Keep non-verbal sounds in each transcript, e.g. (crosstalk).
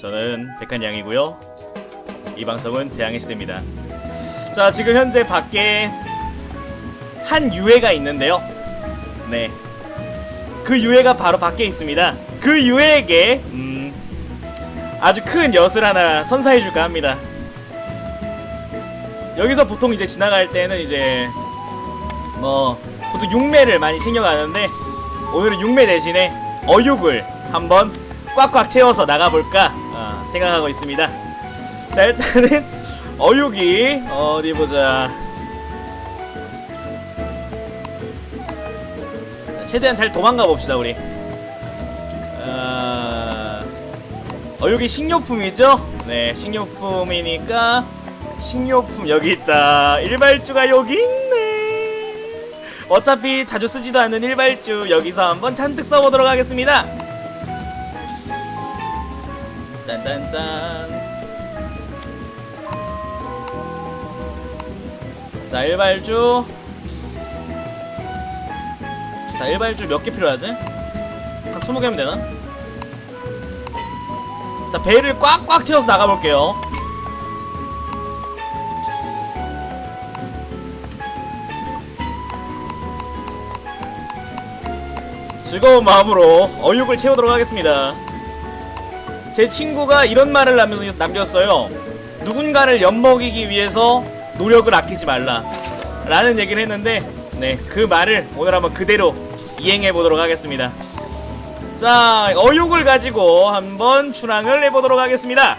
저는 백한 양이고요. 이 방송은 대양의 시대입니다. 자, 지금 현재 밖에 한 유해가 있는데요. 네. 그 유해가 바로 밖에 있습니다. 그 유해에게 음, 아주 큰 엿을 하나 선사해 줄까 합니다. 여기서 보통 이제 지나갈 때는 이제 뭐 보통 육매를 많이 챙겨가는데 오늘은 육매 대신에 어육을 한번 꽉꽉 채워서 나가볼까 어, 생각하고 있습니다. 자 일단은 (laughs) 어육이 어디 보자. 최대한 잘 도망가 봅시다 우리. 어, 어육이 식료품이죠? 네 식료품이니까 식료품 여기 있다. 일발주가 여기 있네. 어차피 자주 쓰지도 않는 일발주 여기서 한번 잔뜩 써보도록 하겠습니다. 짠짠짠. 자 일발주. 자 일발주 몇 개 필요하지? 한 20개면 되나? 자 배를 꽉꽉 채워서 나가볼게요. 즐거운 마음으로 어육을 채우도록 하겠습니다. 제 친구가 이런 말을 남겼어요. 누군가를 엿먹이기 위해서 노력을 아끼지 말라. 라는 얘기를 했는데, 네, 그 말을 오늘 한번 그대로 이행해 보도록 하겠습니다. 자, 어육을 가지고 한번 출항을 해보도록 하겠습니다.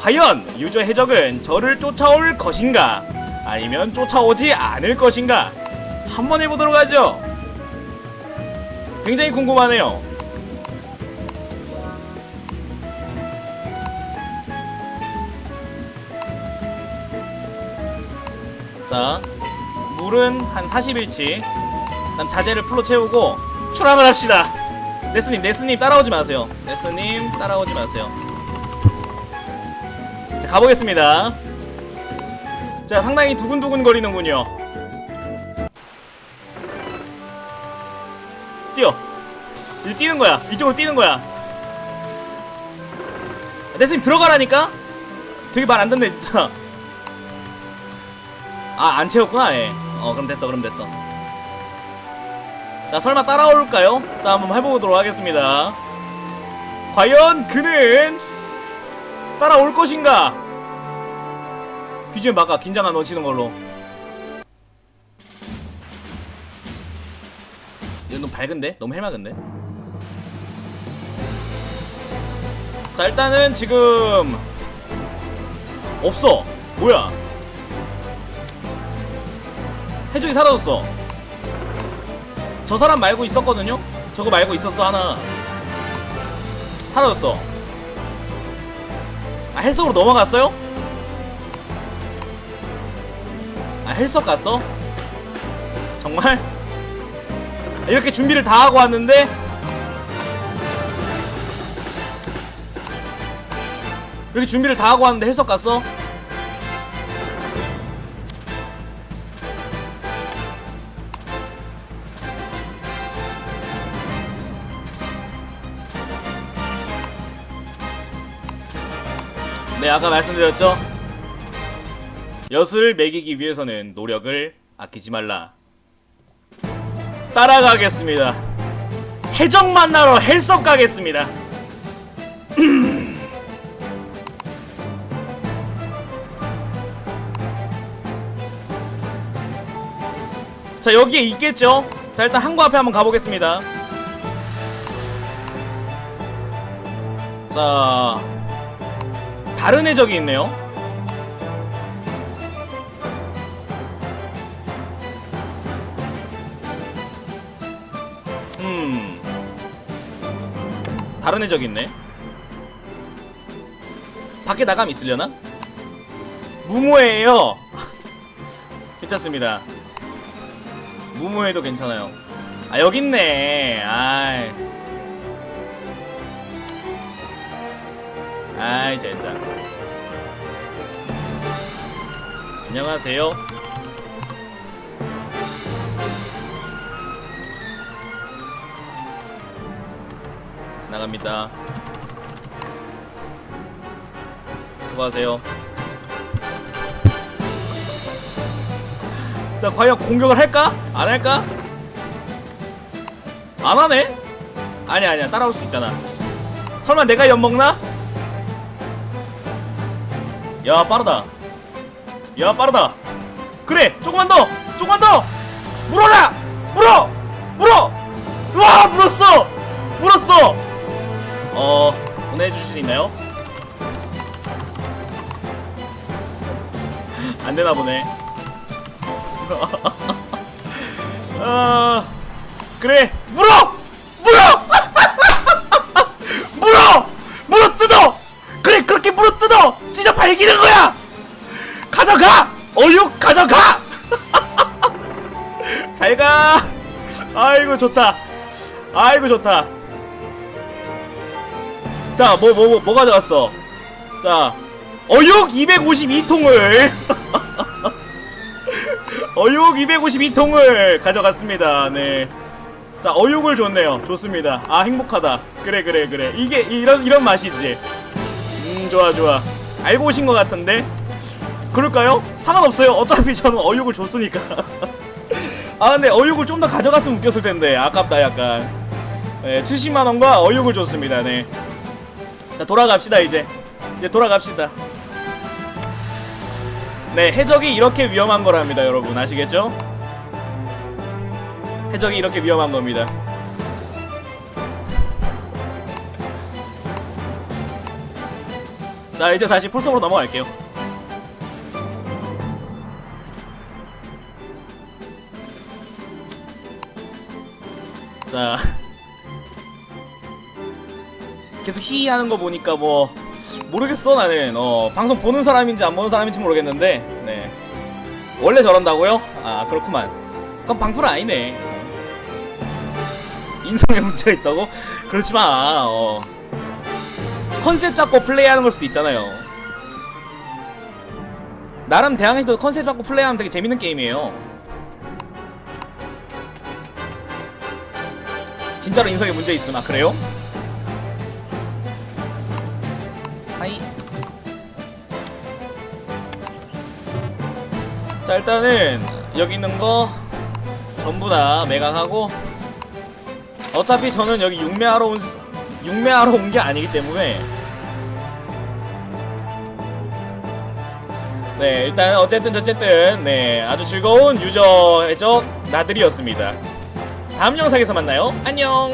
과연 유저 해적은 저를 쫓아올 것인가? 아니면 쫓아오지 않을 것인가? 한번 해보도록 하죠. 굉장히 궁금하네요. 자, 물은 한 40일치. 그다음 자재를 풀로 채우고 출항을 합시다. 네스님, 네스님 따라오지 마세요. 네스님 따라오지 마세요. 자, 가보겠습니다. 자, 상당히 두근두근 거리는군요. 뛰어. 이 뛰는 거야. 이쪽으로 뛰는 거야. 네스님 들어가라니까? 되게 말 안 듣네 진짜. 아, 안 채웠구나, 예. 어, 그럼 됐어, 그럼 됐어. 자, 설마 따라올까요? 자, 한번 해보도록 하겠습니다. 과연 그는 따라올 것인가? BGM 바꿔, 긴장감 넘치는 걸로. 이거 너무 밝은데? 너무 헬막은데? 자, 일단은 지금 없어. 뭐야? 해적이 사라졌어. 저 사람 말고 있었거든요? 저거 말고 있었어, 하나. 사라졌어. 아, 헬석으로 넘어갔어요? 아, 헬석 갔어? 정말? 이렇게 준비를 다 하고 왔는데? 이렇게 준비를 다 하고 왔는데 헬석 갔어? 네, 아까 말씀드렸죠? 엿을 먹이기 위해서는 노력을 아끼지 말라. 따라가겠습니다. 해적 만나러 헬석 가겠습니다. (clears throat) 자, 여기에 있겠죠? 자, 일단 항구 앞에 한번 가보겠습니다. 자, 다른 해적이 있네요. 음. 다른 해적이 있네. 밖에 나가면 있으려나? 무모해요. (laughs) 괜찮습니다. 무모해도 괜찮아요. 아 여기 있네. 아이. 아이 진짜. 안녕하세요. 지나갑니다. 수고하세요. 자, 과연 공격을 할까? 안 할까? 안 하네? 아니야, 아니야. 따라올 수 있잖아. 설마 내가 엿먹나? 야, 빠르다. 야, 빠르다. 그래, 조금만 더! 조금만 더! 물어라! 물어! 물어! 와, 물었어! 물었어! 어, 보내주실 수 있나요? (laughs) 안 되나 보네. (laughs) 아, 그래! 물어! 진짜 발기는 거야! 가져가! 어육 가져가! (laughs) 잘 가! 아이고, 좋다. 아이고, 좋다. 자, 뭐, 뭐, 뭐, 뭐 가져왔어? 자, 어육 252통을! 어육 252통을 가져갔습니다. 네. 자, 어육을 줬네요. 좋습니다. 아, 행복하다. 그래, 그래, 그래. 이게, 이런, 이런 맛이지. 음, 좋아, 좋아. 알고 오신 것 같은데? 그럴까요? 상관없어요. 어차피 저는 어육을 줬으니까. (laughs) 아, 근데 어육을 좀 더 가져갔으면 웃겼을 텐데. 아깝다, 약간. 네, 70만원과 어육을 줬습니다. 네. 자 돌아갑시다 이제 이제 돌아갑시다 네 해적이 이렇게 위험한 거랍니다 여러분 아시겠죠? 해적이 이렇게 위험한 겁니다 자 이제 다시 풀섬으로 넘어갈게요. 자. 계속 히히 하는 거 보니까 뭐 모르겠어 나는. 어 방송 보는 사람인지 안 보는 사람인지 모르겠는데 네. 원래 저런다고요? 아 그렇구만. 그럼 방풀은 아니네. 인성에 문제가 있다고? 그렇지만 어 컨셉 잡고 플레이하는 걸 수도 있잖아요. 나름 대항해도 컨셉 잡고 플레이하면 되게 재밌는 게임이에요. 진짜로 인성에 문제 있음 아 그래요? 하이. 자 일단은 여기 있는 거 전부 다 매각하고 어차피 저는 여기 육매하러 온 육매하러 온 게 아니기 때문에 네 일단 어쨌든 어쨌든 네 아주 즐거운 유저 해적 나들이었습니다. 다음 영상에서 만나요. 안녕